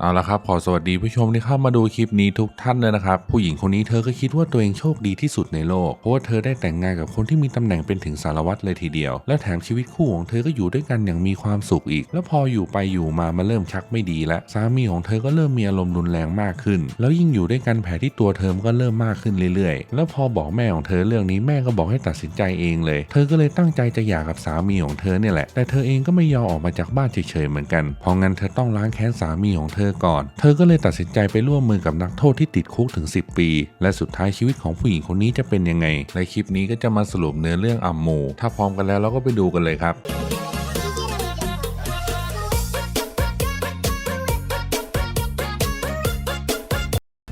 เอาละครับขอสวัสดีผู้ชมที่เข้ามาดูคลิปนี้ทุกท่านเลยนะครับ ผู้หญิงคนนี้เธอก็คิดว่าตัวเองโชคดีที่สุดในโลกเพราะว่าเธอได้แต่งงานกับคนที่มีตำแหน่งเป็นถึงสารวัตรเลยทีเดียว และแถมชีวิตคู่ของเธอก็อยู่ด้วยกันอย่างมีความสุขอีก แล้วพออยู่ไปอยู่มามันเริ่มชักไม่ดีแล้วสามีของเธอก็เริ่มมีอารมณ์รุนแรงมากขึ้น แล้วยิ่งอยู่ด้วยกันแผลที่ตัวเธอก็เริ่มมากขึ้นเรื่อยๆ แล้วพอบอกแม่ของเธอเรื่องนี้แม่ก็บอกให้ตัดสินใจเองเลย เธอก็เลยตั้งใจจะหย่ากับสามีของเธอเนี่ยแหละแต่เธอเองก็ไม่ยอมออกมาจากบ้านเฉยๆเหมือนกันเพราะงั้นเธอต้องล้างแค้นสามีของเธอก่อน เธอก็เลยตัดสินใจไปร่วมมือกับนักโทษที่ติดคุกถึง 10 ปี และสุดท้ายชีวิตของผู้หญิงคนนี้จะเป็นยังไง ในคลิปนี้ก็จะมาสรุปเนื้อเรื่องอัมโม ถ้าพร้อมกันแล้วเราก็ไปดูกันเลยครับ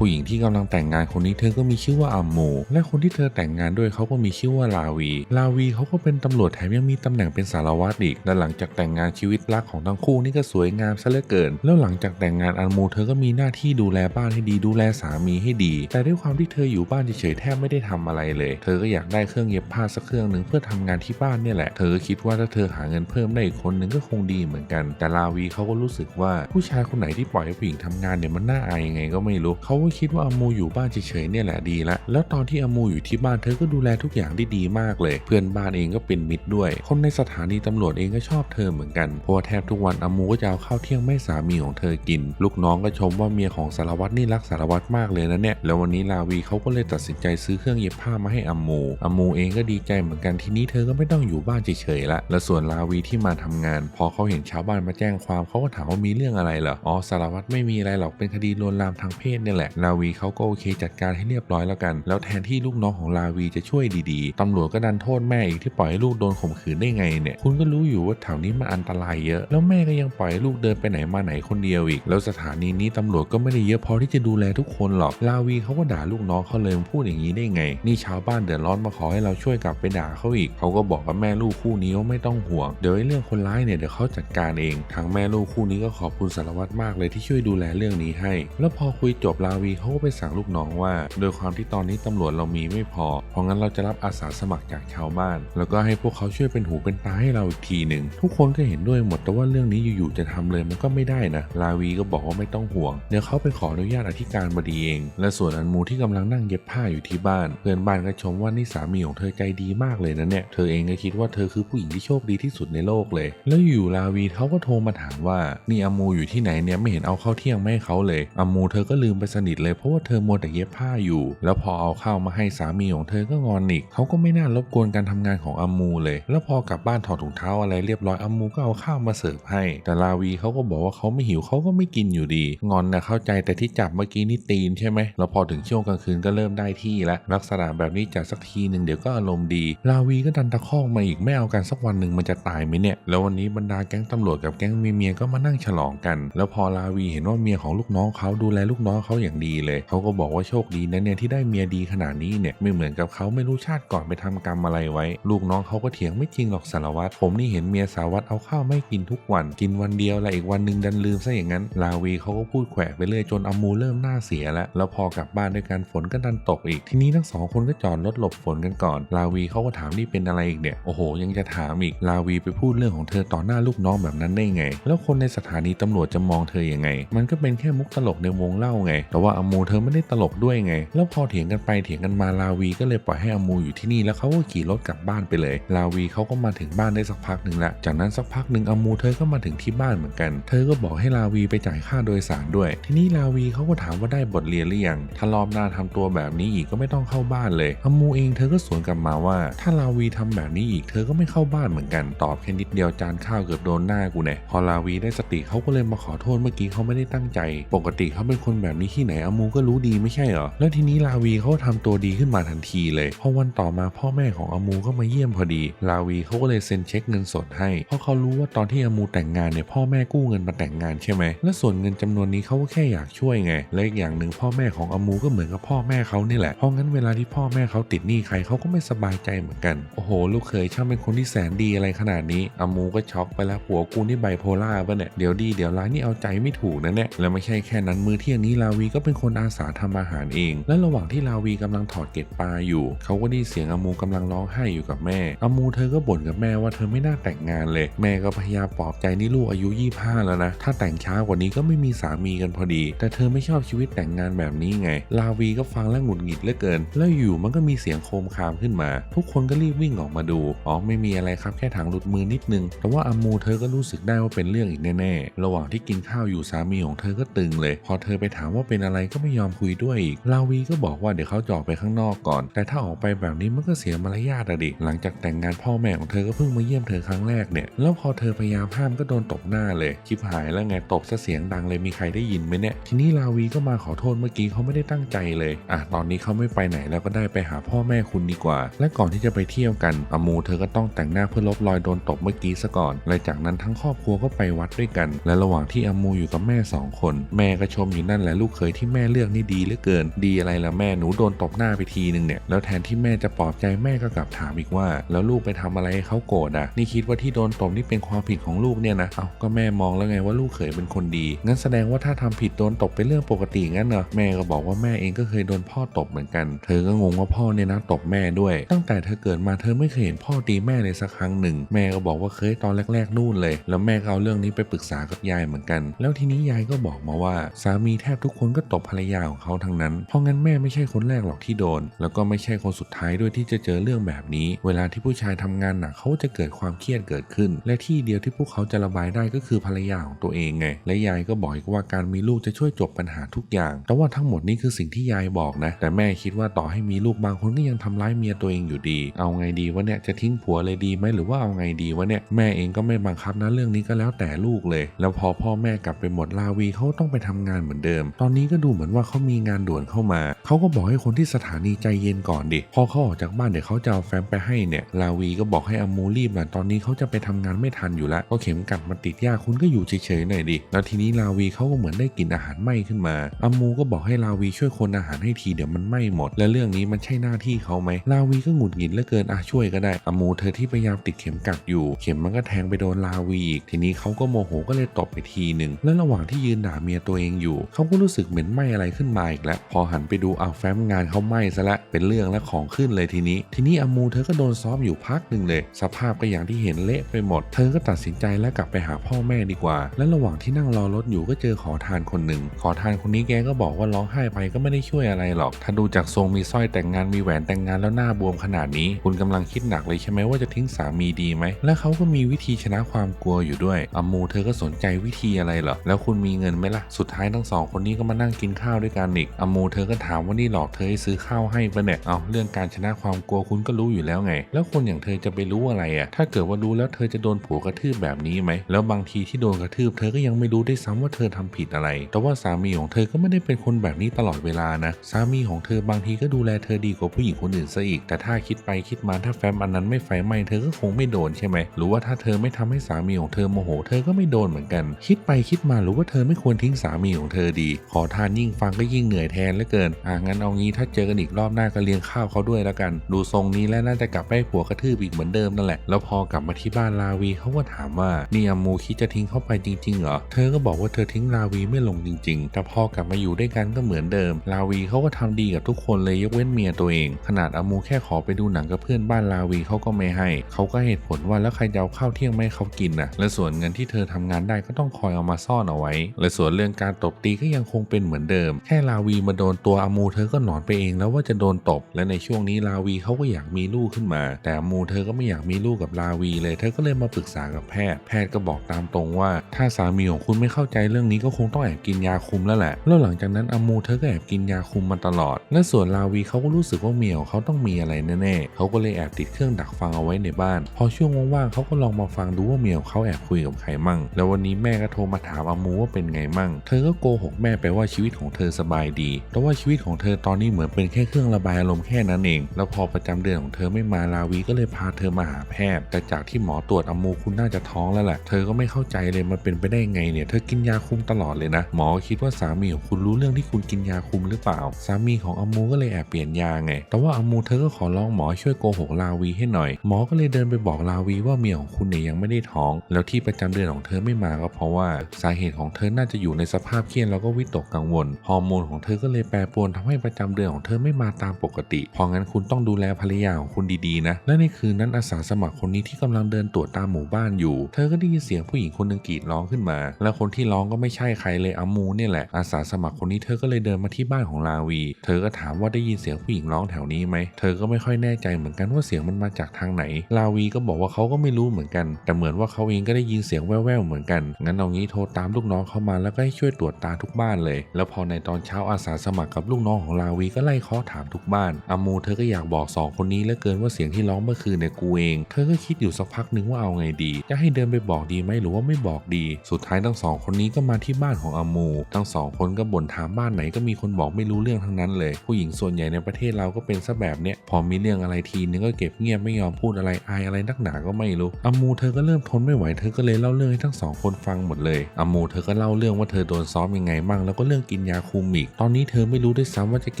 ผู้หญิงที่กำลังแต่งงานคนนี้เธอก็มีชื่อว่าอัมโม และคนที่เธอแต่งงานด้วยเขาก็มีชื่อว่าลาวี ลาวีเขาก็เป็นตำรวจแถมยังมีตำแหน่งเป็นสารวัตรอีกและหลังจากแต่งงานชีวิตรักของทั้งคู่นี่ก็สวยงามซะเหลือเกิน แล้วหลังจากแต่งงานอัมโมเธอก็มีหน้าที่ดูแลบ้านให้ดีดูแลสามีให้ดี แต่ด้วยความที่เธออยู่บ้านเฉยๆแทบไม่ได้ทำอะไรเลย เธอก็อยากได้เครื่องเย็บผ้าสักเครื่องหนึ่งเพื่อทำงานที่บ้านเนี่ยแหละ เธอก็คิดว่าถ้าเธอหาเงินเพิ่มได้อีกคนหนึ่งก็คงดีเหมือนกัน แต่ลาวีเขาก็รู้สึกว่าผู้ชายคนไหนที่ปล่อยให้ผู้หญิงทำงานเนี่ยมันน่าอายยังไงก็ไม่รู้เขาคิดว่าอามูอยู่บ้านเฉยๆเนี่ยแหละดีละ แล้วตอนที่อามูอยู่ที่บ้านเธอก็ดูแลทุกอย่างได้ดีมากเลย เพื่อนบ้านเองก็เป็นมิตรด้วย คนในสถานีตำรวจเองก็ชอบเธอเหมือนกัน เพราะว่าแทบทุกวันอามูก็จะเอาข้าวเที่ยงแม่สามีของเธอกิน ลูกน้องก็ชมว่าเมียของสารวัตรนี่รักสารวัตรมากเลยนะเนี่ย แล้ววันนี้ลาวีเขาก็เลยตัดสินใจซื้อเครื่องเย็บผ้ามาให้อามูอามูเองก็ดีใจเหมือนกันทีนี้เธอก็ไม่ต้องอยู่บ้านเฉยๆละ และส่วนลาวีที่มาทำงาน พอเขาเห็นชาวบ้านมาแจ้งความเขาก็ถามว่ามีเรื่องอะไรเหรอ อ๋อสารวัตรไม่มีอะไรหรอกเป็นคดีลวนลามทางเพศเนี่ยแหละลาวีเขาก็โอเคจัดการให้เรียบร้อยแล้วกัน แล้วแทนที่ลูกน้องของลาวีจะช่วยดีๆตำรวจก็ดันโทษแม่อีกที่ปล่อยให้ลูกโดนข่มขืนได้ไงเนี่ยคุณก็รู้อยู่ว่าแถวนี้มันอันตรายเยอะ แล้วแม่ก็ยังปล่อยให้ลูกเดินไปไหนมาไหนคนเดียวอีก แล้วสถานีนี้ตำรวจก็ไม่ได้เยอะพอที่จะดูแลทุกคนหรอกลาวีเขาก็ด่าลูกน้องเขาเลยพูดอย่างนี้ได้ไง นี่ชาวบ้านเดือดร้อนมาขอให้เราช่วยกลับไปด่าเขาอีกเขาก็บอกกับแม่ลูกคู่นี้ว่าไม่ต้องห่วงเดี๋ยวเรื่องคนร้ายเนี่ยเดี๋ยวเขาจัดการเองทางแม่ลูกคู่นี้ก็ขอบคุณสารวัตรมากเลยที่ช่วยดูแลเรื่องนี้ให้ แล้วพอคุยจบลาวีเขาก็ไปสั่งลูกน้องว่า โดยความที่ตอนนี้ตำรวจเรามีไม่พอ เพราะงั้นเราจะรับอาสาสมัครจากชาวบ้าน แล้วก็ให้พวกเขาช่วยเป็นหูเป็นตาให้เราอีกทีหนึ่งทุกคนก็เห็นด้วยหมดแต่ว่าเรื่องนี้อยู่ๆจะทำเลยมันก็ไม่ได้นะลาวีก็บอกว่าไม่ต้องห่วงเดี๋ยวเขาไปขออนุญาตอธิการบดีเอง และส่วนอันมูที่กำลังนั่งเย็บผ้าอยู่ที่บ้าน เพื่อนบ้านก็ชมว่านี่สามีของเธอใจดีมากเลยนะเนี่ยเธอเองก็คิดว่าเธอคือผู้หญิงที่โชคดีที่สุดในโลกเลย แล้วอยู่ลาวีเขาก็โทรมาถามว่านี่อามูอยู่ที่ไหนเนี่ยไม่เห็นเอาข้าวเที่ยงมาให้เขาเลยอามูเธอก็ลืมไปสนิทเลยเพราะว่าเธอมัวแต่เย็บผ้าอยู่ แล้วพอเอาข้าวมาให้สามีของเธอก็งอนอีกเขาก็ไม่น่ารบกวนการทำงานของอมูเลย แล้วพอกลับบ้านถอดถุงเท้าอะไรเรียบร้อยอมูก็เอาข้าวมาเสิร์ฟให้ แต่ลาวีเขาก็บอกว่าเขาไม่หิวเขาก็ไม่กินอยู่ดี งอนนะเข้าใจแต่ที่จับเมื่อกี้นี่ตีนใช่ไหมแล้วพอถึงช่วงกลางคืนก็เริ่มได้ที่แล้วลักษณะแบบนี้จัดสักทีหนึ่งเดี๋ยวก็อารมณ์ดีลาวีก็ดันตะคอกมาอีกไม่เอากันสักวันหนึ่งมันจะตายไหมเนี่ย แล้ววันนี้บรรดาแก๊งตำรวจกับแก๊งเมียก็มานั่งฉลองกัน แล้วพอลาวีเห็นว่าเมียของลูกน้องเขาดูแลลูกน้องเขาอย่างดีเลย เขาก็บอกว่าโชคดีนะเนี่ยที่ได้เมียดีขนาดนี้เนี่ยไม่เหมือนกับเขาไม่รู้ชาติก่อนไปทำกรรมอะไรไว้ ลูกน้องเขาก็เถียงไม่จริงหรอกสารวัตรผมนี่เห็นเมียสารวัตรเอาข้าวไม่กินทุกวัน กินวันเดียวแล้วอีกวันหนึ่งดันลืมซะอย่างนั้น ลาวีเขาก็พูดแขวะไปเรื่อยจนอามูเริ่มหน้าเสียแล้ว แล้วพอกลับบ้านด้วยกันฝนก็ดันตกอีกทีนี้ทั้งสองคนก็จอดรถหลบฝนกันก่อน ลาวีเขาก็ถามนี่เป็นอะไรอีกเนี่ยโอ้โห ยังจะถามอีกลาวีไปพูดเรื่องของเธอต่อหน้าลูกน้องแบบนั้นได้ไง แล้วคนในสถานีตำรวจจะมองเธอยังไง มันก็เป็นแค่มุกตลกในวงเล่าไง แต่ว่าอามูเธอไม่ได้ตลกด้วยไง แล้วพอเถียงกันไปเถียงกันมาลาวีก็เลยปล่อยให้อามูอยู่ที่นี่แล้วเขาก็ขี่รถกลับบ้านไปเลย ลาวีเขาก็มาถึงบ้านได้สักพักหนึ่งละจากนั้นสักพักหนึ่งอามูเธอก็มาถึงที่บ้านเหมือนกัน เธอก็บอกให้ลาวีไปจ่ายค่าโดยสารด้วย ทีนี้ลาวีเขาก็ถามว่าได้บทเรียนหรือยังถ้ารอบหน้าทำตัวแบบนี้อีกก็ไม่ต้องเข้าบ้านเลยอามูเองเธอก็สวนกลับมาว่า ถ้าลาวีทำแบบนี้อีกเธอก็ไม่เข้าบ้านเหมือนกันตอบแค่นิดเดียวจานข้าวเกือบโดนหน้ากูเนี่ยพอลาวีได้สติเขาก็เลยมาขอโทษเมื่อกี้เขาไม่ได้ตั้งใจ ปกติเขาเป็นคนแบบนี้ที่ไหนอามูก็รู้ดีไม่ใช่เหรอ แล้วทีนี้ลาวีเขาทำตัวดีขึ้นมาทันทีเลย พอวันต่อมาพ่อแม่ของอามูก็มาเยี่ยมพอดี ลาวีเขาก็เลยเซ็นเช็คเงินสดให้ เพราะเขารู้ว่าตอนที่อามูแต่งงานเนี่ยพ่อแม่กู้เงินมาแต่งงานใช่ไหม และส่วนเงินจำนวนนี้เขาก็แค่อยากช่วยไง และอีกอย่างหนึ่งพ่อแม่ของอามูก็เหมือนกับพ่อแม่เขานี่แหละ เพราะงั้นเวลาที่พ่อแม่เขาติดหนี้ใครเขาก็ไม่สบายใจเหมือนกัน โอ้โห ลูกเขยช่างเป็นคนที่แสนดีอะไรขนาดนี้อามูก็ช็อกไปแล้วผัวกูนี่ไบโพล่าปะเนี่ย เดี๋ยวดีเดี๋ยวร้ายนี่เอาใจไม่ถูกนะเนี่ย แล้วไม่ใช่แค่นั้นมื้อเที่ยงนี้ลาวีก็ไปเป็นคนอาสาทำอาหารเอง และระหว่างที่ลาวีกำลังถอดเกล็ดปลาอยู่ เขาก็ได้เสียงอามูกำลังร้องไห้อยู่กับแม่อามูเธอก็บ่นกับแม่ว่าเธอไม่น่าแต่งงานเลย แม่ก็พยายามปลอบใจนี่ลูกอายุ 25 แล้วนะ ถ้าแต่งช้ากว่านี้ก็ไม่มีสามีกันพอดี แต่เธอไม่ชอบชีวิตแต่งงานแบบนี้ไง ลาวีก็ฟังแล้วหงุดหงิดเหลือเกิน แล้วอยู่มันก็มีเสียงโคมคามขึ้นมา ทุกคนก็รีบวิ่งออกมาดู อ๋อไม่มีอะไรครับแค่ถังหลุดมือนิดนึง แต่ว่าอามูเธอก็รู้สึกได้ว่าเป็นเรื่องอีกแน่ๆ ระหว่างที่กินข้าวอยู่สามีของเธอก็ตึงเลย พอเธอไปถามว่าเป็นอะไรก็ไม่ยอมคุยด้วยอีก ลาวีก็บอกว่าเดี๋ยวเขาจะออกไปข้างนอกก่อน แต่ถ้าออกไปแบบนี้มันก็เสียมารยาทอะดิ หลังจากแต่งงานพ่อแม่ของเธอก็เพิ่งมาเยี่ยมเธอครั้งแรกเนี่ย แล้วพอเธอพยายามห้ามก็โดนตบหน้าเลยชิบหายแล้วไงตบซะเสียงดังเลยมีใครได้ยินไหมเนี่ย ทีนี้ลาวีก็มาขอโทษเมื่อกี้เขาไม่ได้ตั้งใจเลย อะตอนนี้เขาไม่ไปไหนแล้วก็ได้ไปหาพ่อแม่คุณดีกว่า และก่อนที่จะไปเที่ยวกันอามูเธอก็ต้องแต่งหน้าเพื่อลบรอยโดนตบเมื่อกี้ซะก่อนและจากนั้นทั้งครอบครัวก็ไปวัดด้วยกัน และระหว่างที่อามูอยู่กับแม่สองคน แม่ก็ชมอยู่นั่นแหละลูกเคยที่แม่เลือกนี่ดีเหลือเกิน ดีอะไรล่ะแม่หนูโดนตบหน้าไปทีนึงเนี่ยแล้วแทนที่แม่จะปลอบใจแม่ก็กลับถามอีกว่า แล้วลูกไปทำอะไรให้เขาโกรธอะนี่คิดว่าที่โดนตบนี่เป็นความผิดของลูกเนี่ยนะเอาก็แม่มองแล้วไงว่าลูกเขยเป็นคนดี งั้นแสดงว่าถ้าทำผิดโดนตบเป็นเรื่องปกติงั้นเหรอแม่ก็บอกว่าแม่เองก็เคยโดนพ่อตบเหมือนกัน เธอก็งงว่าพ่อเนี่ยนะตบแม่ด้วย ตั้งแต่เธอเกิดมาเธอไม่เคยเห็นพ่อตีแม่เลยสักครั้งหนึ่ง แม่ก็บอกว่าเคยตอนแรกๆนู่นเลย แล้วแม่ก็เอาเรื่องนี้ไปปรึกษากับยายเหมือนกัน แล้วทีนี้ยายก็บอกมาว่า สามีแทบทุกคนก็ตบภรรยาของเขาทั้งนั้น เพราะงั้นแม่ไม่ใช่คนแรกหรอกที่โดน แล้วก็ไม่ใช่คนสุดท้ายด้วยที่จะเจอเรื่องแบบนี้ เวลาที่ผู้ชายทำงานหนักเขาจะเกิดความเครียดเกิดขึ้น และที่เดียวที่พวกเขาจะระบายได้ก็คือภรรยาของตัวเองไง และยายก็บอกว่าการมีลูกจะช่วยจบปัญหาทุกอย่าง แต่ว่าทั้งหมดนี้คือสิ่งที่ยายบอกนะ แต่แม่คิดว่าต่อให้มีลูกบางคนก็ยังทำร้ายเมียตัวเองอยู่ดี เอาไงดีวะเนี่ยจะทิ้งผัวเลยดีไหมหรือว่าเอาไงดีวะเนี่ยแม่เองก็ไม่บังคับนะเรื่องนี้ก็แล้วแต่ลูกเลย แล้วพอพ่อแม่กลับไปหมดลาวีเขาต้องไปทำงานเหมือนเดิม ตอนนี้ก็ดูเหมือนว่าเขามีงานด่วนเข้ามา เขาก็บอกให้คนที่สถานีใจเย็นก่อนดิ พอเขาออกจากบ้านเดี๋ยวเขาจะเอาแฟ้มไปให้เนี่ย ลาวีก็บอกให้อามูรีบหน่อยตอนนี้เขาจะไปทำงานไม่ทันอยู่แล้วก็เข็มกัดมาติดยาคุณก็อยู่เฉยๆหน่อยดิ แล้วทีนี้ลาวีเขาก็เหมือนได้กลิ่นอาหารไหม้ขึ้นมาอามูก็บอกให้ลาวีช่วยคนอาหารให้ทีเดี๋ยวมันไหม้หมด และเรื่องนี้มันใช่หน้าที่เขาไหมลาวีก็หงุดหงิดเหลือเกินอะช่วยก็ได้อามูเธอที่พยายามติดเข็มกัดอยู่ เข็มมันก็แทงไปโดนลาวีอีกทีนี้เขาก็โมโหก็เลยตบไปทีหนึ่งและระหว่างที่ยืนด่าเมียตัวเองอยู่เขาก็รู้สึกเหม็นไหมไม่อะไรขึ้นมาอีกแล้ว พอหันไปดูอ้าวแฟ้มงานเขาไหม้ซะละเป็นเรื่องและของขึ้นเลยทีนี้ ทีนี้อามูเธอก็โดนซ้อมอยู่พักหนึ่งเลย สภาพก็อย่างที่เห็นเละไปหมด เธอก็ตัดสินใจแล้วกลับไปหาพ่อแม่ดีกว่า และระหว่างที่นั่งรอรถอยู่ก็เจอขอทานคนหนึ่ง ขอทานคนนี้แกก็บอกว่าร้องไห้ไปก็ไม่ได้ช่วยอะไรหรอก ถ้าดูจากทรงมีสร้อยแต่งงานมีแหวนแต่งงานแล้วหน้าบวมขนาดนี้ คุณกำลังคิดหนักเลยใช่ไหมว่าจะทิ้งสามีดีไหม และเขาก็มีวิธีชนะความกลัวอยู่ด้วยอามูเธอก็สนใจวิธีอะไรเหรอ แล้วคุณมีเงินไหมล่ะ สุดท้ายทั้งสองคนนี้ก็มานั่งกินข้าวด้วยกันอีกอามูเธอก็ถามว่านี่หลอกเธอให้ซื้อข้าวให้ปะเนี่ยเอาเรื่องการชนะความกลัวคุณก็รู้อยู่แล้วไง แล้วคนอย่างเธอจะไปรู้อะไรอะ่ะถ้าเกิดว่ารู้แล้วเธอจะโดนผัวกระทืบแบบนี้ไหมแล้วบางทีที่โดนกระทืบ เธอก็ยังไม่รู้ได้ซ้ำว่าเธอทำผิดอะไร แต่ว่าสามีของเธอก็ไม่ได้เป็นคนแบบนี้ตลอดเวลานะสามีของเธอบางทีก็ดูแลเธอดีกว่าผู้หญิงคนอื่นซะอีก แต่ถ้าคิดไปคิดมาถ้าแฟมอันนั้นไม่ไฟไหม้เธอก็คงไม่โดนใช่ไหมหรือว่าถ้าเธอไม่ทำให้สามีของเธอโมโห เธอก็ไม่โดนเหมือนกัน คิดไปคิดมาหรือว่าเธอไม่ควรทิ้งสามีของเธอดี ขอทานยิ่งฟังก็ยิ่งเหนื่อยแทนเหลือเกิน อะงั้นเอางี้ถ้าเจอกันอีกรอบหน้าก็เลี้ยงข้าวเขาด้วยแล้วกัน ดูทรงนี้แล้วน่าจะกลับไปให้ผัวกระทืบอีกเหมือนเดิมนั่นแหละ แล้วพอกลับมาที่บ้านลาวีเขาก็ถามว่านี่อมูคิดจะทิ้งเขาไปจริงๆเหรอ เธอก็บอกว่าเธอทิ้งลาวีไม่ลงจริง ๆ แต่พอกลับมาอยู่ด้วยกันก็เหมือนเดิม ลาวีเขาก็ทำดีกับทุกคนเลยยกเว้นเมียตัวเอง ขนาดอมูแค่ขอไปดูหนังกับเพื่อนบ้านลาวีเขาก็ไม่ให้ เขาก็เหตุผลว่าแล้วใครจะเอาข้าวเที่ยงไม่เขากินน่ะและส่วนเงินที่เธอทำงานได้ก็ต้องคอยเอามาซ่อนเอาไว้ และส่วนเรื่องการตบตีก็ยังคงเป็นเหมือนเดิม แค่ลาวีมาโดนตัวอามูเธอก็หนอนไปเองแล้วว่าจะโดนตบ และในช่วงนี้ลาวีเขาก็อยากมีลูกขึ้นมา แต่อามูเธอก็ไม่อยากมีลูกกับลาวีเลย เธอก็เลยมาปรึกษากับแพทย์ แพทย์ก็บอกตามตรงว่า ถ้าสามีของคุณไม่เข้าใจเรื่องนี้ก็คงต้องแอบกินยาคุมแล้วแหละ แล้วหลังจากนั้นอามูเธอก็แอบกินยาคุมมาตลอด และส่วนลาวีเขาก็รู้สึกว่าเมียของเขาต้องมีอะไรแน่ๆเขาก็เลยแอบติดเครื่องดักฟังเอาไว้ในบ้าน พอช่วงว่างๆเขาก็ลองมาฟังดูว่าเมียของเขาแอบคุยกับใครมั่ง แล้ววันนี้แม่ก็โทรมาถามอามูว่าเป็นไงมั่ง เธอก็โกหกแม่ไปว่าชีวิตของเธอสบายดีแต่ว่าชีวิตของเธอตอนนี้เหมือนเป็นแค่เครื่องระบายอารมณ์แค่นั้นเอง แล้วพอประจำเดือนของเธอไม่มาลาวีก็เลยพาเธอมาหาแพทย์ แต่จากที่หมอตรวจอามูคุณน่าจะท้องแล้วแหละ เธอก็ไม่เข้าใจเลยมันเป็นไปได้ไงเนี่ย เธอกินยาคุมตลอดเลยนะ หมอคิดว่าสามีของคุณรู้เรื่องที่คุณกินยาคุมหรือเปล่า สามีของอามูก็เลยแอบเปลี่ยนยาไง แต่ว่าอามูเธอก็ขอร้องหมอช่วยโกหกลาวีให้หน่อย หมอก็เลยเดินไปบอกลาวีว่าเมียของคุณเนี่ยยังไม่ได้ท้อง แล้วที่ประจำเดือนของเธอไม่มาก็เพราะว่าสาเหตุของเธอน่าจะอยู่ในสภาพเครียดแล้วก็วิตกกังวลนฮอร์โมนของเธอก็เลยแปรปรวนทำให้ประจำเดือนของเธอไม่มาตามปกติ เพราะงั้นคุณต้องดูแลภรรยาของคุณดีๆนะ และในคืนนั้นอาสาสมัครคนนี้ที่กำลังเดินตรวจตามหมู่บ้านอยู่ เธอก็ได้ยินเสียงผู้หญิงคนหนึ่งกรีดร้องขึ้นมา และคนที่ร้องก็ไม่ใช่ใครเลยอามูเนี่ยแหละ อาสาสมัครคนนี้เธอก็เลยเดินมาที่บ้านของลาวี เธอก็ถามว่าได้ยินเสียงผู้หญิงร้องแถวนี้ไหม เธอก็ไม่ค่อยแน่ใจเหมือนกันว่าเสียงมันมาจากทางไหน ลาวีก็บอกว่าเขาก็ไม่รู้เหมือนกัน แต่เหมือนว่าเขาเองก็ได้ยินเสียงแว่วๆเหมือนกัน งั้นเอางี้โทรตามลูกน้องเข้ามาแล้วก็ให้ช่วยตรวจตาทุกบ้านเลย แล้วพอในตอนเช้าอาสาสมัครกับลูกน้องของลาวีก็ไล่เคาะถามทุกบ้านอามูเธอก็อยากบอกสองคนนี้เหลือเกินว่าเสียงที่ร้องเมื่อคืนเนี่ยกูเอง เธอก็คิดอยู่สักพักหนึ่งว่าเอาไงดี จะให้เดินไปบอกดีไหมหรือว่าไม่บอกดี สุดท้ายทั้งสองคนนี้ก็มาที่บ้านของอามู ทั้งสองคนก็บ่นถามบ้านไหนก็มีคนบอกไม่รู้เรื่องทั้งนั้นเลย ผู้หญิงส่วนใหญ่ในประเทศเราก็เป็นซะแบบเนี้ยพอมีเรื่องอะไรทีนึงก็เก็บเงียบไม่ยอมพูดอะไรอายอะไรนักหนาก็ไม่รู้อามูเธอก็เริ่มทนไม่ไหวเธอก็เลยเล่าเรื่องให้ทั้งสองคนฟังหมดเลยอามูเธอก็เล่าเรื่องว่าเธอโดนซ้อมยังไงมั่งแล้วก็เรื่องกินยาคุมอีก ตอนนี้เธอไม่รู้ด้วยซ้ำว่าจะเ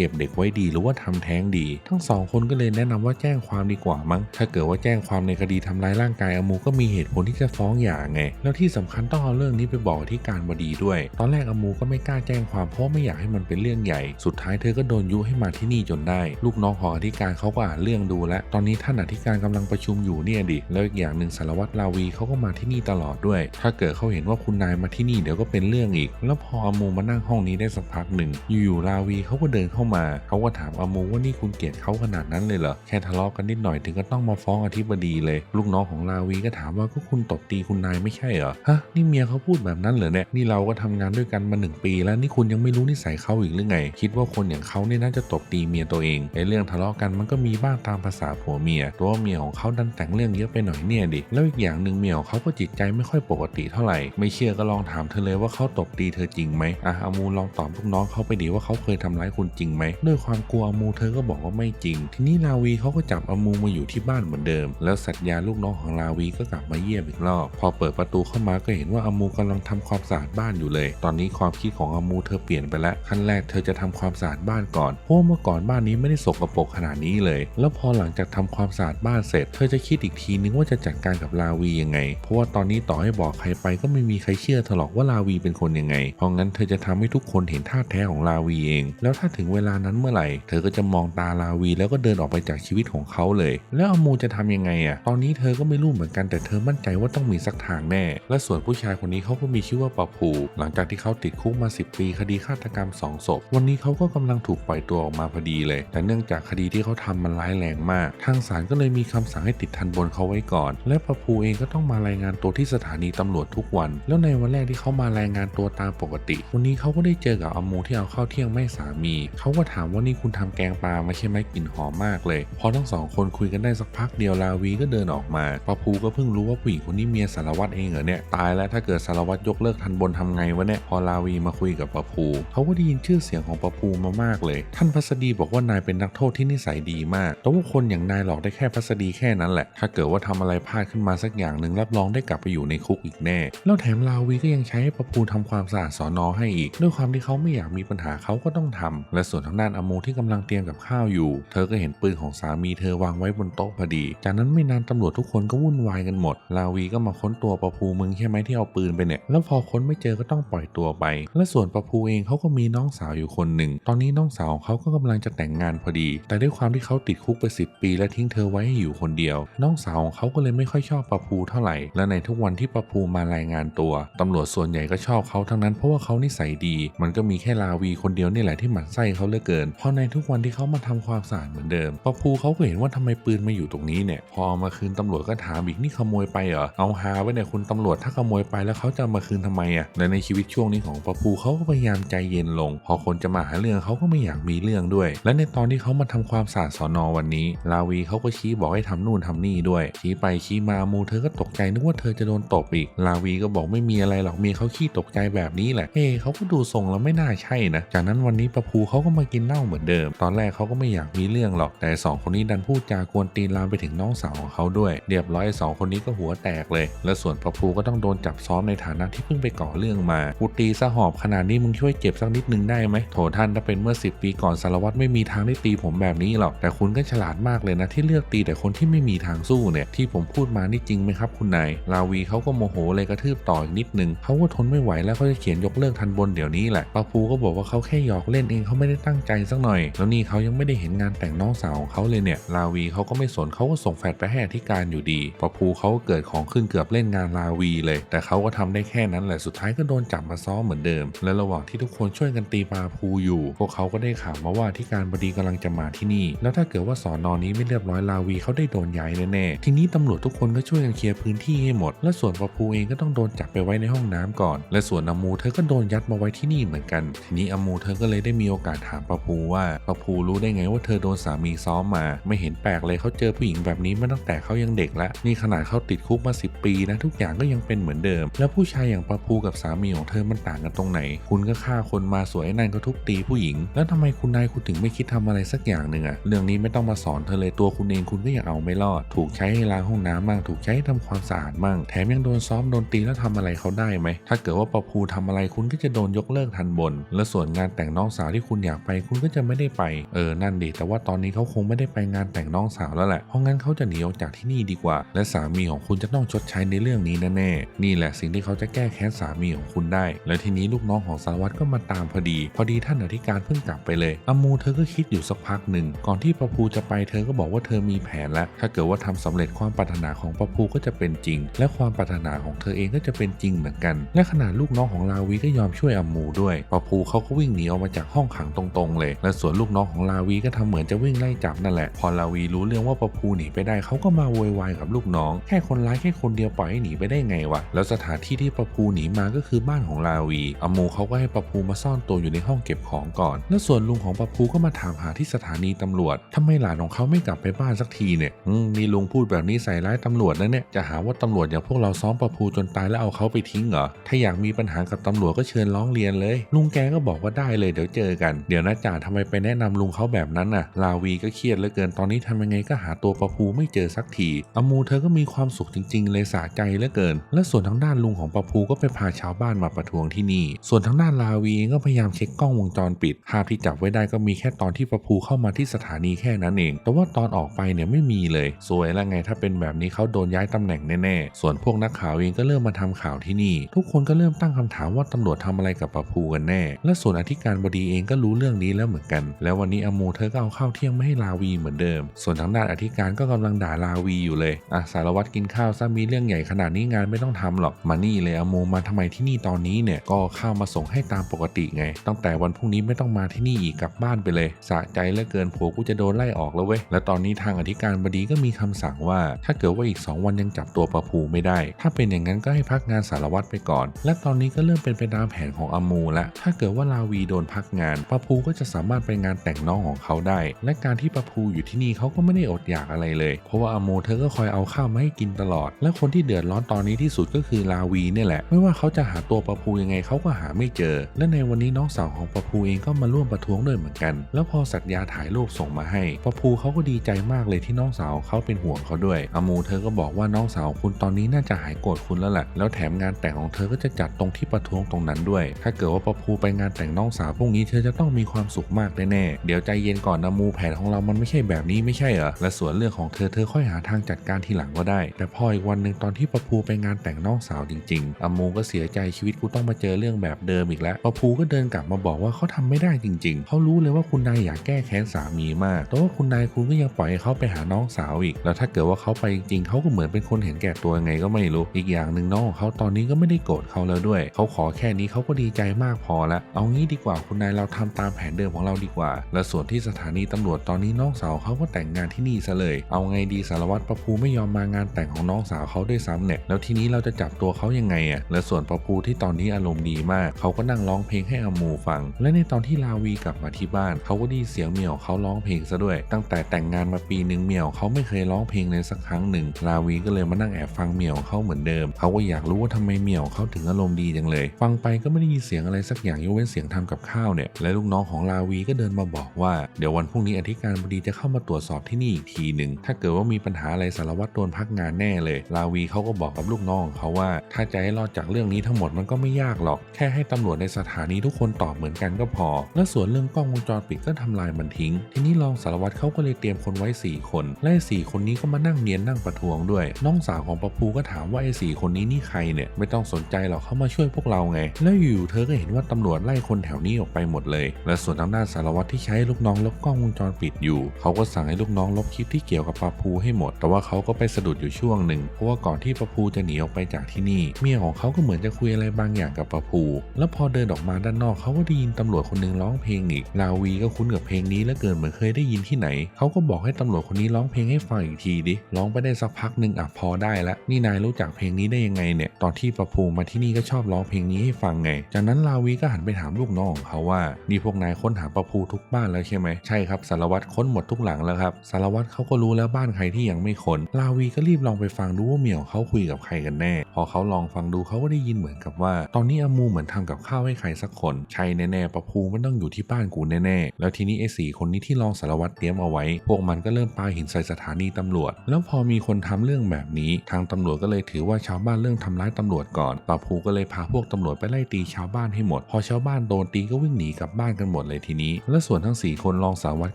ก็บเด็กไว้ดีหรือว่าทำแท้งดี ทั้งสองคนก็เลยแนะนำว่าแจ้งความดีกว่ามั้ง ถ้าเกิดว่าแจ้งความในคดีทำร้ายร่างกายอมูก็มีเหตุผลที่จะฟ้องหย่าไง แล้วที่สำคัญต้องเอาเรื่องนี้ไปบอกที่การบดีด้วย ตอนแรกอมูก็ไม่กล้าแจ้งความเพราะไม่อยากให้มันเป็นเรื่องใหญ่ สุดท้ายเธอก็โดนยุให้มาที่นี่จนได้ ลูกน้องของอธิการเขาก็อ่านเรื่องดูแล้วตอนนี้ท่านอธิการกำลังประชุมอยู่เนี่ยดิ แล้วอีกอย่างหนึ่งสารวัตรลาวีเขาก็มาที่นี่ตลอดด้วย ถ้าเกิดเขาเห็นว่าคุณนายมาที่นี่เดี๋ยวก็เป็นเรื่องอีก แล้วพออมูมานั่งห้องนี้ได้สักพักหนึ่ง อยู่ๆลาวีเขาก็เดินเข้ามาเขาก็ถามอามูว่านี่คุณเกลียดเขาขนาดนั้นเลยเหรอแค่ทะเลาะกันนิดหน่อยถึงก็ต้องมาฟ้องอธิบดีเลย ลูกน้องของลาวีก็ถามว่าก็คุณตบตีคุณนายไม่ใช่เหรอฮะนี่เมียเขาพูดแบบนั้นเหรอเนี่ยนี่เราก็ทำงานด้วยกันมาหนึ่งปี แล้วนี่คุณยังไม่รู้นิสัยเขาอีกหรือไง คิดว่าคนอย่างเขาเนี่ยน่าจะตบตีเมียตัวเองไอ้เรื่องทะเลาะกันมันก็มีบ้างตามภาษาผัวเมีย ตัวเมียของเขาดันแต่งเรื่องเยอะไปหน่อยเนี่ยดิแล้วอีกอย่างหนึ่งเมียของเขาก็จิตใจไม่ค่อยปกติเท่าไหร่ไม่เชื่อก็ลองถามเธอเลยว่าเขาตบตีเธอจริงไหมอะอามูลองตอบลูกน้องเขาไปดีว่าเขาเคยทำร้ายคุณจริงไหมด้วยความกลัวอามูเธอก็บอกว่าไม่จริง ทีนี้ลาวีเขาก็จับอามูมาอยู่ที่บ้านเหมือนเดิม แล้วสัญญาลูกน้องของลาวีก็กลับมาเยี่ยมอีกรอบพอเปิดประตูเข้ามาก็เห็นว่าอามูกำลังทำความสะอาดบ้านอยู่เลย ตอนนี้ความคิดของอามูเธอเปลี่ยนไปแล้วขั้นแรกเธอจะทำความสะอาดบ้านก่อนเพราะเมื่อก่อนบ้านนี้ไม่ได้สกปรกขนาดนี้เลย แล้วพอหลังจากทำความสะอาดบ้านเสร็จ เธอจะคิดอีกทีนึงว่าจะจัดการกับลาวียังไง เพราะว่าตอนนี้ต่อให้บอกใครไปก็ไม่มีใครเชื่อเธอหรอกว่าลาวีเป็นคนยังไง เพราะงั้นเธอจะทำให้ทุกคนนเห็นท่าแท้ของลาวีเอง แล้วถ้าถึงเวลานั้นเมื่อไหร่ เธอก็จะมองตาลาวีแล้วก็เดินออกไปจากชีวิตของเขาเลย แล้วอมูจะทำยังไงอะ ตอนนี้เธอก็ไม่รู้เหมือนกันแต่เธอมั่นใจว่าต้องมีสักทางแน่ และส่วนผู้ชายคนนี้เขาก็มีชื่อว่าปะภูหลังจากที่เขาติดคุกมา 10 ปีคดีฆาตกรรมสองศพวันนี้เขาก็กำลังถูกปล่อยตัวออกมาพอดีเลย แต่เนื่องจากคดีที่เขาทำมันร้ายแรงมาก ทางศาลก็เลยมีคำสั่งให้ติดทันบนเขาไว้ก่อน และปะภูเองก็ต้องมารายงานตัวที่สถานีตำรวจทุกวัน แล้วในวันแรกที่เขามารายงานตัวตามปกติ วันนี้เขาก็ได้เจอกับอมูที่เอาเข้าเที่ยงไม่สามี เขาก็ถามว่านี่คุณทำแกงปลาไม่ใช่ไหมกลิ่นหอมมากเลย พอทั้งสองคนคุยกันได้สักพักเดียวลาวีก็เดินออกมาปะภูก็เพิ่งรู้ว่าผู้หญิงคนนี้เมียสารวัตรเองเหรอเนี่ยตายแล้วถ้าเกิดสารวัตรยกเลิกทันบนทำไงวะเนี่ยพอลาวีมาคุยกับปะภูเขาก็ได้ยินชื่อเสียงของปะภูมามากเลย ท่านพัสดีบอกว่านายเป็นนักโทษที่นิสัยดีมากแต่ว่าคนอย่างนายหลอกได้แค่พัสดีแค่นั้นแหละ ถ้าเกิดว่าทำอะไรพลาดขึ้นมาสักอย่างหนึ่งรับรองได้กลับไปอยู่ในคุกอีกแน่ แล้วแถมลาวีก็ยังใช้ให้ปะภูทำความสะอาดสอนอให้อีกด้วยความที่เขาไม่อยากมีปัญหาเขาก็ต้องทำและส่วนทางด้านอามูที่กำลังเตรียมกับข้าวอยู่ เธอก็เห็นปืนของสามีเธอวางไว้บนโต๊ะพอดี จากนั้นไม่นานตำรวจทุกคนก็วุ่นวายกันหมด ลาวีก็มาค้นตัวประภูมึงใช่ไหมที่เอาปืนไปเนี่ย แล้วพอค้นไม่เจอก็ต้องปล่อยตัวไป และส่วนประภูเองเขาก็มีน้องสาวอยู่คนหนึ่ง ตอนนี้น้องสาวของเขาก็กำลังจะแต่งงานพอดี แต่ด้วยความที่เขาติดคุกไปสิปี และทิ้งเธอไว้ให้อยู่คนเดียว น้องสาวของเขาก็เลยไม่ค่อยชอบประภูเท่าไหร่ และในทุกวันที่ประภูมารายงานตัวตำรวจส่วนใหญ่ก็ชอบเขาทั้งนั้นเพราะว่าเขานิสัยดี มันก็มีแค่ลาวีคนเดียวนี่แหละที่หมั่นไส้เขาเหลือเกินพราะในทุกวันที่เขามาทำความสะอาดเหมือนเดิมปะภูเขาก็เห็นว่าทำไมปืนมาอยู่ตรงนี้เนี่ยพอมาคืนตำรวจก็ถามอีกนี่ขโมยไปเหรอเอาหาไว้เนี่ยคุณตำรวจถ้าขโมยไปแล้วเขาจะมาคืนทำไมอะและในชีวิตช่วงนี้ของปะภูเขาก็พยายามใจเย็นลง พอคนจะมาหาเรื่องเขาก็ไม่อยากมีเรื่องด้วย และในตอนที่เขามาทำความสะอาดสอนอวันนี้ ลาวีเขาก็ชี้บอกให้ทำนู่นทำนี่ด้วย ชี้ไปชี้มามูเธอก็ตกใจนึกว่าเธอจะโดนตบอีก ลาวีก็บอกไม่มีอะไรหรอกเมียเขาขี้ตกใจแบบนี้แหละเอ้เขาก็ดูทรงแล้วไม่น่าใช่นะ จากนั้นวันนี้ประภูเขาก็มากินเหล้าเหมือนเดิม ตอนแรกเขาก็ไม่อยากมีเรื่องหรอก แต่สองคนนี้ดันพูดจากวนตีนลามไปถึงน้องสาวของเขาด้วย เรียบร้อยสองคนนี้ก็หัวแตกเลย และส่วนประภูก็ต้องโดนจับซ้อมในฐานะที่เพิ่งไปก่อเรื่องมากูตีซะหอบขนาดนี้มึงช่วยเจ็บสักนิดนึงได้ไหมโถท่านถ้าเป็นเมื่อ 10 ปีก่อนสารวัตรไม่มีทางได้ตีผมแบบนี้หรอก แต่คุณก็ฉลาดมากเลยนะที่เลือกตีแต่คนที่ไม่มีทางสู้เนี่ยที่ผมพูดมานี่จริงไหมครับคุณนายลาวีเขาก็โมโหเลยกระทืบต่ออีกนิดนึงเขาก็ทนไม่ไหวแล้วเขาจะเขียนยกเลิกทันบนเดี๋ยวนี้แหละปาภูก็บอกว่าเขาแค่หยอกเล่นเองเขาไม่ได้ตั้งใจสักหน่อย แล้วนี่เขายังไม่ได้เห็นงานแต่งน้องสาวของเขาเลยเนี่ยลาวีเขาก็ไม่สนเขาก็ส่งแฟดไปให้อธิการอยู่ดีปาภูเขาก็เกิดของขึ้นเกือบเล่นงานลาวีเลย แต่เขาก็ทำได้แค่นั้นแหละสุดท้ายก็โดนจับมาซ้อมเหมือนเดิม และระหว่างที่ทุกคนช่วยกันตีปาภูอยู่ พวกเขาก็ได้ข่าวมาว่าที่การบดีกำลังจะมาที่นี่ แล้วถ้าเกิดว่าสอนอนี้ไม่เรียบร้อยลาวีเขาได้โดนย้ายแน่ๆทีนี้ตำรวจทุกคนก็ช่วยกันเคลียร์พื้นที่ให้หมด และส่วนปาภูเองก็ต้องโดนจับไปไว้ในห้องน้ำก่อน และส่วนอามูเธอก็โดนยัดมาไว้ที่นี่เหมือนกัน ทีนี้อมูเธอก็เลยได้มีโอกาสถามปาภูว่าปาภูรู้ได้ไงว่าเธอโดนสามีซ้อมมา ไม่เห็นแปลกเลยเขาเจอผู้หญิงแบบนี้มาตั้งแต่เขายังเด็กแล้วนี่ขนาดเขาติดคุกมา 10 ปีนะทุกอย่างก็ยังเป็นเหมือนเดิม แล้วผู้ชายอย่างปาภูกับสามีของเธอมันต่างกันตรงไหน คุณก็ฆ่าคนมาสวยนั่นก็ทุบตีผู้หญิง แล้วทำไมคุณนายคุณถึงไม่คิดทำอะไรสักอย่างหนึ่งอะเรื่องนี้ไม่ต้องมาสอนเธอเลยตัวคุณเองคุณก็ยังเอาไม่รอด ถูกใช้ให้ล้างห้องน้ำมั่งถูกใช้ให้ทำความสะอาดมั่งแถมยังโดนซ้อมโดนตีแล้วทำอะไรเขาได้ไหมถ้าเกิดว่าปาภูทำอะไรคุณก็จะโดนยกเลิกทนบน และส่วนงานแต่งน้องสาวที่คุณอยากไปคุณก็จะไม่ได้ไปเออนั่นดิแต่ว่าตอนนี้เขาคงไม่ได้ไปงานแต่งน้องสาวแล้วแหละเพราะงั้นเขาจะหนีออกจากที่นี่ดีกว่า และสามีของคุณจะต้องชดใช้ในเรื่องนี้แน่ๆนี่แหละสิ่งที่เขาจะแก้แค้นสามีของคุณได้ และทีนี้ลูกน้องของสารวัตรก็มาตามพอดี พอดีท่านอธิการเพิ่งกลับไปเลยอามูเธอก็คิดอยู่สักพักหนึ่งก่อนที่ปะภูจะไปเธอก็บอกว่าเธอมีแผนแล้ว ถ้าเกิดว่าทำสำเร็จความปรารถนาของปะภูก็จะเป็นจริง และความปรารถนาของเธอเองก็จะเป็นจริงเหมือนกัน และขนาดลูกน้องของลาวีก็ยอมช่วยอมูด้วยปะภูเขาก็วิ่งหนีออกมาจากห้องขังตรงๆเลย และส่วนลูกน้องของลาวีก็ทำเหมือนจะวิ่งไล่จับนั่นแหละ พอลาวีรู้เรื่องว่าปะภูหนีไปได้เขาก็มาโวยวายกับลูกน้อง แค่คนร้ายแค่คนเดียวปล่อยให้หนีไปได้ไงวะ แล้วสถานที่ที่ปะภูหนีมาก็คือบ้านของลาวีอามูเขาก็ให้ปะภูมาซ่อนตัวอยู่ในห้องเก็บของก่อน แล้วส่วนลุงของปะภูก็มาถามหาที่สถานีตำรวจทำไมหลานของเขาไม่กลับไปบ้านสักทีเนี่ยอืมนี่ลุงพูดแบบนี้ใส่ร้ายตำรวจนะเนี่ย จะหาว่าตำรวจอย่างพวกเราซ้อมปะภูจนตายแล้วเอาเขาไปทิ้งเหรอ ถ้าอยากมีปัญหากับตำรวจก็เชิญร้องเรียนเลยลุงแกก็บอกว่าได้เลยเดี๋ยวเจอกัน เดี๋ยวนะจ่าทำไมไปแนะนำลุงเขาแบบนั้นน่ะ ลาวีก็เครียดเหลือเกินตอนนี้ทำยังไงก็หาตัวปะภูไม่เจอสักทีอามูเธอก็มีความสุขจริง ๆ เลยสะใจเหลือเกิน และส่วนทางด้านลุงของปะภูก็ไปพาชาวบ้านมาประท้วงที่นี่ ส่วนทางด้านลาวีเองก็พยายามเช็คกล้องวงจรปิดภาพที่จับไว้ได้ก็มีแค่ตอนที่ปะภูเข้ามาที่สถานีแค่นั้นเอง แต่ว่าตอนออกไปเนี่ยไม่มีเลยสวยแล้วไงถ้าเป็นแบบนี้เขาโดนย้ายตำแหน่งแน่ๆส่วนพวกนักข่าวเองก็เริ่มมาทำข่าวที่นี่ ทุกคนก็เริ่มตั้งคำถามว่าตำรวจทำอะไรกับปะภูกันแน่ และส่วนอธิการบดีเองก็รู้เรื่องนี้แล้วเหมือนกัน แล้ววันนี้อมูเธอก็เอาข้าวเที่ยงไมาให้ลาวีเหมือนเดิม ส่วนทางด้านอธิการก็กำลังด่าลาวีอยู่เลยอะสารวัตรกินข้าวซะมีเรื่องใหญ่ขนาดนี้งานไม่ต้องทำหรอกมานี่เลยอมูมาทำไมที่นี่ตอนนี้เนี่ยก็ข้าวมาส่งให้ตามปกติไง ตั้งแต่วันพรุ่งนี้ไม่ต้องมาที่นี่อีกกลับบ้านไปเลยสะใจเหลือเกินผัวกูจะโดนไล่ออกแล้วเว้ยและตอนนี้ทางอธิการบดีก็มีคำสั่งว่า ถ้าเกิดว่าอีก 2 วันยังจับตัวปะภูไม่ได้ ถ้าเป็นอย่างนั้นก็ให้พักงานสารวัตรไปก่อน และตอนนี้ก็เริ่มเป็นไปตามแผนของอมูแล้วถ้าเกิดว่าลาวีโดนพักงานปะภูก็จะสามารถไปงานแต่งน้องของเขาได้ และการที่ปะภูอยู่ที่นี่เขาก็ไม่ได้อดอยากอะไรเลย เพราะว่าอามูเธอก็คอยเอาข้าวมาให้กินตลอด และคนที่เดือดร้อนตอนนี้ที่สุดก็คือลาวีเนี่ยแหละ ไม่ว่าเขาจะหาตัวปะภูยังไงเขาก็หาไม่เจอ และในวันนี้น้องสาวของปะภูเองก็มาร่วมประท้วงด้วยเหมือนกัน แล้วพอสัตยาถ่ายรูปส่งมาให้ปะภูเขาก็ดีใจมากเลยที่น้องสาวเขาเป็นห่วงเขาด้วยอามูเธอก็บอกว่าน้องสาวคุณตอนนี้น่าจะหายโกรธคุณแล้วแหละแล้วแถมงานแต่งของเธอก็จะจัดตรงที่ประท้วงตรงนั้นด้วย ถ้าเกิดว่าปะภูไปงานแต่งน้องสาวพรุ่งนี้เธอจะต้องมีความสุขมากแน่ๆเดี๋ยวใจเย็นก่อนนะมูแผนของเรามันไม่ใช่แบบนี้ไม่ใช่เหรอและส่วนเรื่องของเธอเธอค่อยหาทางจัดการทีหลังก็ได้ แต่พออีกวันหนึ่งตอนที่ปภูไปงานแต่งน้องสาวจริงๆอมูก็เสียใจชีวิตกูต้องมาเจอเรื่องแบบเดิมอีกแล้วปภูก็เดินกลับมาบอกว่าเขาทำไม่ได้จริง ๆเขารู้เลยว่าคุณนายอยากแก้แค้นสามีมากแต่ว่าคุณนายคุณก็ยังปล่อยให้เขาไปหาน้องสาวอีก แล้วถ้าเกิดว่าเขาไปจริงๆเขาก็เหมือนเป็นคนเห็นแก่ตัวยังไงก็ไม่รู้อีกอย่างหนึ่งน้องของเขาตอนนี้ก็ไม่ได้โกรธเขาแล้วด้วย เขาขอแค่นี้เขาก็ดีใจมากพอละเอางี้ดีกว่าคุณนายเราทำตามแผนเดิมของเราดีกว่า และส่วนที่สถานีตำรวจตอนนี้น้องสาวเขาก็แต่งงานที่นี่ซะเลย เอาไงดีสารวัตรประภูไม่ยอมมางานแต่งของน้องสาวเขาด้วยซ้ำเนี่ยแล้วทีนี้เราจะจับตัวเขายังไงอะ่ะและส่วนประภูที่ตอนนี้อารมณ์ดีมาก เขาก็นั่งร้องเพลงให้อามูฟัง และในตอนที่ลาวีกลับมาที่บ้าน เขาก็ได้เสียงเมียวเขาร้องเพลงซะด้วย ตั้งแต่แต่งงานมาปีหนึ่งเมียวเขาไม่เคยร้องเพลงเลยสักครั้งหนึ่งลาวีก็เลยมานั่งแอบฟังเมียวเขาเหมือนเดิม เขาก็อยากรู้ว่าทำไมเมียวเขาถึงอารมณ์ดีจังเลย ฟังไปก็ไม่ได้ยินเสียงอะไรสักอย่างยกเว้นเสียงทำกับข้าวเนี่ยและลูกน้องของลาวีก็เดินมาบอกว่าเดี๋ยววันพรุ่งนี้อธิการบดีจะเข้ามาตรวจสอบที่นี่อีกทีหนึ่งถ้าเกิดว่ามีปัญหาอะไรสารวัตรโดนพักงานแน่เลย ลาวีเขาก็บอกกับลูกน้องของเขาว่าถ้าจะให้รอดจากเรื่องนี้ทั้งหมดมันก็ไม่ยากหรอก แค่ให้ตำรวจในสถานีทุกคนตอบเหมือนกันก็พอ และส่วนเรื่องกล้องวงจรปิดก็ทำลายมันทิ้ง ทีนี้รองสารวัตรเขาก็เลยเตรียมคนไว้ 4 คน และสี่คนนี้ก็มานั่งเนียนนั่งประท้วงด้วย น้องสาวของปะภูก็ถามว่าไอ้สี่คนนี้นี่ใครเนี่ยไม่ต้องสนใจหรอกเขามาช่วยพวกเราไง แล้วอยู่เธอก็เห็นว่าว่าตำรวจไล่คนแถวนี้ออกไปหมดเลย และส่วนทางด้านสารวัตรที่ใช้ลูกน้องลบกล้องวงจรปิดอยู่ เขาก็สั่งให้ลูกน้องลบคลิปที่เกี่ยวกับปาพูให้หมด แต่ว่าเขาก็ไปสะดุดอยู่ช่วงหนึ่ง เพราะว่าก่อนที่ปาพูจะหนีออกไปจากที่นี่ เมียของเขาก็เหมือนจะคุยอะไรบางอย่างกับปาพู แล้วพอเดินออกมาด้านนอกเขาก็ได้ยินตำรวจคนหนึงร้องเพลงอีก ลาวีก็คุ้นกับเพลงนี้เหลือเกินเหมือนเคยได้ยินที่ไหน เขาก็บอกให้ตำรวจคนนี้ร้องเพลงให้ฟังอีกทีดิ ร้องไปได้สักพักหนึ่งอะพอได้ละ นี่นายรู้จักเพลงนี้ได้ยังไงเนี่ย ตอนที่ประภูมาที่นี่ก็ชอบร้องเพลงนี้ให้ฟังไง จากนั้นลาวีก็หันไปถามลูกน้องของเขาว่านี่พวกนายค้นหาประภูทุกบ้านแล้วใช่ไหมใช่ครับสารวัตรค้นหมดทุกหลังแล้วครับสารวัตรเขาก็รู้แล้วบ้านใครที่ยังไม่ค้นลาวีก็รีบลองไปฟังดูว่าเมียของเขาคุยกับใครกันแน่ พอเขาลองฟังดูเขาก็ได้ยินเหมือนกับว่า ตอนนี้อามูเหมือนทำกับข้าวให้ใครสักคนใช่แน่ๆประภูมันต้องอยู่ที่บ้านกูแน่ๆแล้วทีนี้ไอ้สี่คนนี้ที่รองสารวัตรเตรียมเอาไว้ พวกมันก็เริ่มปาหินใส่สถานีตำรวจ แล้วพอมีคนทำเรื่องแบบนี้ ทางตำรวจก็เลยถือว่าชาวบ้านเรื่องทำร้ายตำรวจก่อนปาภูก็เลยพาพวกตำรวจไปไล่ตีชาวบ้านให้หมดพอชาวบ้านโดนตีก็วิ่งหนีกลับบ้านกันหมดเลยทีนี้ และส่วนทั้งสี่คนรองสารวัตร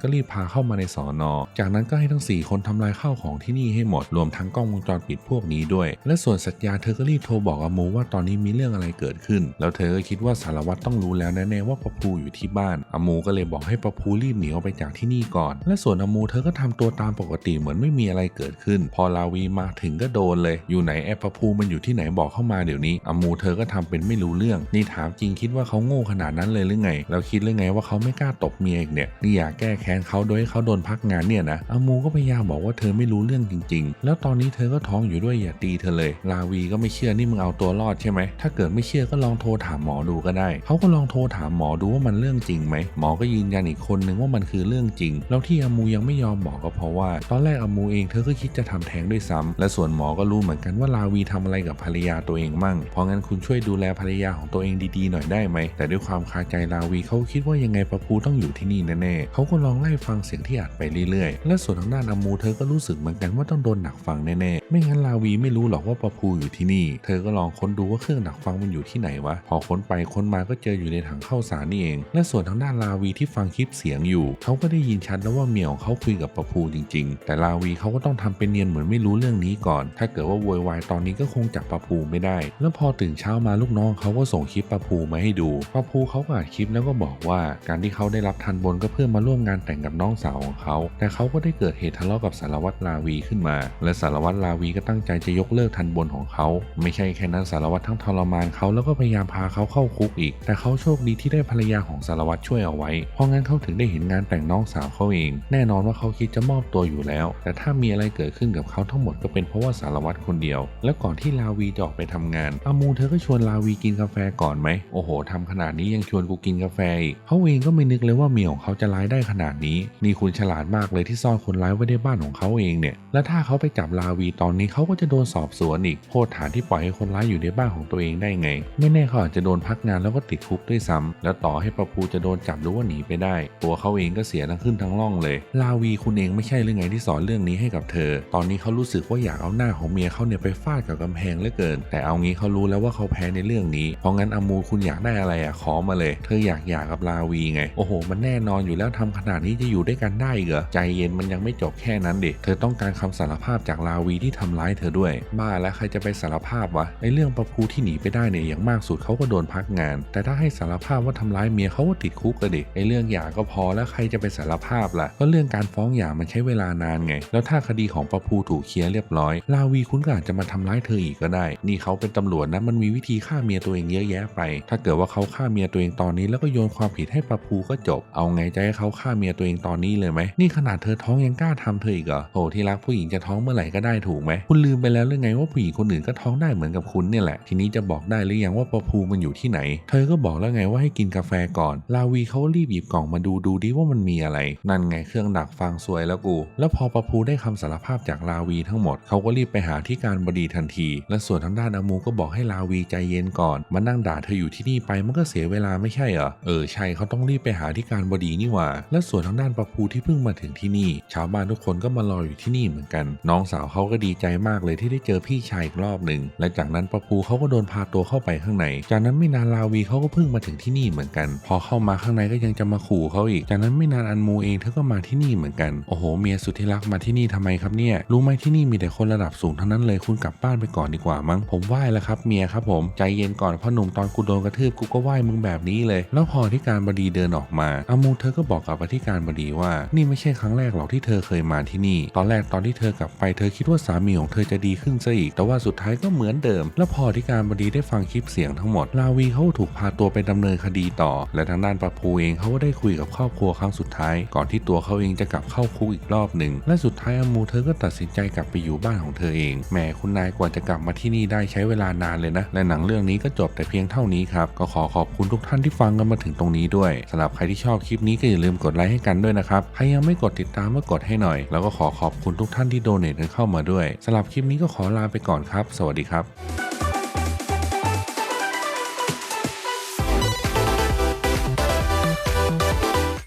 ก็รีบพาเข้ามาในสอนอจากนั้นก็ให้ทั้งสี่คนทำลายข้าวของที่นี่ให้หมด รวมทั้งกล้องวงจรปิดพวกนี้ด้วย และส่วนสัญญาเธอก็รีบโทรบอกอามูว่าตอนนี้มีเรื่องอะไรเกิดขึ้น แล้วเธอก็คิดว่าสารวัตรต้องรู้แล้วแน่ๆว่าปะพูอยู่ที่บ้านอามูก็เลยบอกให้ปะพูรีบหนีออกไปจากที่นี่ก่อน และส่วนอามูเธอก็ทำตัวตามปกติเหมือนไม่มีอะไรเกิดขึ้น พอลาวีมาถึงก็โดนเลย อยู่ไหนแอปปะพูมันอยู่ที่ไหนบอกเข้ามาเดี๋ยวนี้อามูเธอก็ทำเป็นไม่รู้เรื่องนี่ถามจริงคิดิดว่าเขาโง่ขนาดนั้นเลยหรือไง แล้วคิดหรือไงว่าเขาไม่กล้าตบเมียอีกเนี่ยนี่อยากแก้แค้นเขาโดยให้เขาโดนพักงานเนี่ยนะอามูก็พยายามบอกว่าเธอไม่รู้เรื่องจริง ๆ แล้วตอนนี้เธอก็ท้องอยู่ด้วยอย่าตีเธอเลย ลาวีก็ไม่เชื่อนี่มึงเอาตัวรอดใช่ไหมถ้าเกิดไม่เชื่อก็ลองโทรถามหมอดูก็ได้ เขาก็ลองโทรถามหมอดูว่ามันเรื่องจริงไหมหมอก็ยืนยันอีกคนนึงว่ามันคือเรื่องจริง แล้วที่อามูยังไม่ยอมบอกก็เพราะว่า ตอนแรกอามูเองเธอก็คิดจะทำแท้งด้วยซ้ำและส่วนหมอก็รู้เหมือนกันว่าลาวีทำอะไรกับภรรยาตัวเองมั่งเพราะงั้นคุณช่วยดูแลภรรยาของตัวเองดีๆหน่อยได้ไหม แต่ด้วยความคาใจลาวีเขาคิดว่ายังไงปะพูต้องอยู่ที่นี่แน่ๆเขาก็ลองไล่ฟังเสียงที่อัดไปเรื่อยๆ และส่วนทางด้านอามูเธอก็รู้สึกเหมือนกันว่าต้องโดนดักฟังแน่ๆ ไม่งั้นลาวีไม่รู้หรอกว่าปะพูอยู่ที่นี่ เธอก็ลองค้นดูว่าเครื่องดักฟังมันอยู่ที่ไหนวะ พอค้นไปค้นมาก็เจออยู่ในถังข้าวสารนี่เอง และส่วนทางด้านลาวีที่ฟังคลิปเสียงอยู่เขาก็ได้ยินชัดแล้วว่าเมียของเขาคุยกับปะพูจริง ๆ แต่ลาวีเขาก็ต้องทำเป็นเนียนเหมือนไม่รู้เรื่องนี้ก่อน ถ้าเกิดว่าโวยวายตอนนี้ก็คงจับปะพูไม่ได้ แล้วพอตื่นเช้ามาลูกน้องเขาก็ส่งคลิปปะพูมาให้ดูปะพูเขากอัดคลิปแล้วก็บอกว่าการที่เขาได้รับทันบนก็เพื่อมาร่วมงานแต่งกับน้องสาวของเขา แต่เขาก็ได้เกิดเหตุทะเลาะกับสารวัตรลาวีขึ้นมา และสารวัตรลาวีก็ตั้งใจจะยกเลิกทันบนของเขา ไม่ใช่แค่นั้นสารวัตรทั้งทรมานเขาแล้วก็พยายามพาเขาเข้าคุกอีก แต่เขาโชคดีที่ได้ภรรยาของสารวัตรช่วยเอาไว้ เพราะงั้นเขาถึงได้เห็นงานแต่งน้องสาวเขาเอง แน่นอนว่าเขาคิดจะมอบตัวอยู่แล้ว แต่ถ้ามีอะไรเกิดขึ้นกับเขาทั้งหมดก็เป็นเพราะว่าสารวัตรคนเดียว และก่อนที่ลาวีจะออกไปทำงานอามูเธอก็ชวนลาวีกินกาแฟก่อนไหมโอ้โหทำขนาดนี้ยังชวนกูกินกาแฟอีกเขาเองก็ไม่นึกเลยว่าเมียของเขาจะร้ายได้ขนาดนี้ นี่คุณฉลาดมากเลยที่ซ่อนคนร้ายไว้ในบ้านของเขาเองเนี่ย และถ้าเขาไปจับลาวีตอนนี้เขาก็จะโดนสอบสวนอีกโทษฐานที่ปล่อยให้คนร้ายอยู่ในบ้านของตัวเองได้ไง ไม่แน่เขาอาจจะโดนพักงานแล้วก็ติดคุกด้วยซ้ำแล้วต่อให้ประภูจะโดนจับหรือว่าหนีไปได้ ตัวเขาเองก็เสียทั้งขึ้นทั้งล่องเลย ลาวีคุณเองไม่ใช่หรือไงที่สอนเรื่องนี้ให้กับเธอ ตอนนี้เขารู้สึกว่าอยากเอาหน้าของเมียเขาเนี่ยไปฟาดกับกำแพงเหลือเกิน แต่เอางี้เขารู้แล้วว่าเขาแพ้ในเรื่องนี้เพราะงั้นอมูคุณอยากได้อะไรอะขอมาเลย เธออยากหย่ากับลาวีไง โอ้โห มันแน่นอนอยู่แล้วทำขนาดนี้จะอยู่ด้วยกันได้เหรอ ใจเย็นมันยังไม่จบแค่นั้นดิ เธอต้องการคำสารภาพจากลาวีที่ทำร้ายเธอด้วย บ้าแล้วใครจะไปสารภาพวะ ในเรื่องประพูที่หนีไปได้เนี่ยอย่างมากสุดเขาก็โดนพักงาน แต่ถ้าให้สารภาพว่าทำร้ายเมียเขาก็ติดคุกกันดิไอเรื่องหย่าก็พอแล้วใครจะไปสารภาพล่ะ ก็เรื่องการฟ้องหย่ามันใช้เวลานานไง แล้วถ้าคดีของประพูถูกเคลียร์เรียบร้อย ลาวีคุณก็อาจจะมาทำร้ายเธออีกก็ได้ นี่เขาเป็นตำรวจนะ มันมีวิธีฆ่าเมียตัวเองเยอะแยะไป ถ้าเกิดว่าเขาฆ่าเมียตัวเองตอนนี้แล้วก็โยนความผิดให้ประพูก็จบ เอาไงจะให้เขาฆ่าเมียตัวเองตอนนี้เลยไหมนี่ขนาดเธอท้องยังกล้าทำเธออีกเหรอโอ้ที่รักผู้หญิงจะท้องเมื่อไหร่ก็ได้ถูกไหมคุณลืมไปแล้วหรือไงว่าผู้หญิงคนอื่นก็ท้องได้เหมือนกับคุณเนี่ยแหละทีนี้จะบอกได้หรือยังว่าประพูมันอยู่ที่ไหน เธอก็บอกแล้วไงว่าให้กินกาแฟก่อน ลาวีเขารีบหยิบกล่องมาดูดูดิว่ามันมีอะไร นั่นไงเครื่องดักฟังสวยแล้วกู แล้วพอประพูได้คำสารภาพจากลาวีทั้งหมดเขาก็รีบไปหาที่การบดีทันที และส่วนทางด้านอามูก็บอกให้ลาวีใจเย็นก่อนมานั่งด่าเธออยู่ที่นี่ไปมันก็เสียเวลาไม่ใช่เหรอ เออใช่เขาต้องรีบไปหาที่การบดีนี่ว่า และส่วนทางด้านประพูที่เพิ่งมาถึงที่นี่ ชาวบ้านทุกคนก็มารออยู่ที่นี่เหมือนกัน น้องสาวเขาก็ดีใจมากเลยที่ได้เจอพี่ชายอีกรอบหนึ่ง และจากนั้นประพูเขาก็โดนพาตัวเข้าไปข้างใน จากนั้นไม่นานลาวีเขาก็เพิ่งมาถึงที่นี่เหมือนกัน พอเข้ามาข้างในก็ยังจะมาขู่เขาอีก จากนั้นไม่นานอันมูเองเธอก็มาที่นี่เหมือนกัน โอ้โห เมียสุดที่รักมาที่นี่ทำไมครับเนี่ย รู้ไหมที่นี่มีแต่คนระดับสูงทั้งนั้นเลย คุณกลับบ้านไปก่อนดีกว่ามั้ง ผมไหว้แล้วครับเมียครับผม ใจเย็นก่อนพ่อหนุ่มตอนกูโดนกระทืบคือกูก็ไหว้มึงแบบนี้เลย แล้วพออธิการบดีเดินออกมาอามูเธอก็บอกกับอธิการบดีว่า นี่ไม่ใช่ครั้งแรกหรอกที่เธอเคยมาที่นี่ ตอนแรกตอนที่เธอกลับไปเธอคิดว่าสามีของเธอจะดีขึ้นซะอีก แต่ว่าสุดท้ายก็เหมือนเดิม แล้วพออธิการบดีได้ฟังคลิปเสียงทั้งหมด ลาวีเขาก็ถูกพาตัวไปดำเนินคดีต่อ และทางด้านปะพูเองเขาก็ได้คุยกับครอบครัวครั้งสุดท้าย ก่อนที่ตัวเขาเองจะกลับเข้าคุกอีกรอบหนึ่ง และสุดท้ายอามูเธอก็ตัดสินใจกลับไปอยู่บ้านของเธอเองแหมคุณนายกว่าจะกลับมาที่นี่ได้ใช้เวลานานเลยนะ และหนังเรื่องนี้ก็จบแต่เพียงเท่านี้ครับก็ขอขอบคุณทุกท่านที่ฟังกันมาถึงตรงนี้ด้วยสำหรับใครที่ชอบคลิปนี้ก็อย่าลืมกดไลค์ให้กันด้วยนะครับใครยังไม่กดติดตามก็กดให้หน่อย แล้วก็ขอขอบคุณทุกท่านที่โดเนทกันเข้ามาด้วยสำหรับคลิปนี้ก็ขอลาไปก่อนครับ สวัสดีครับ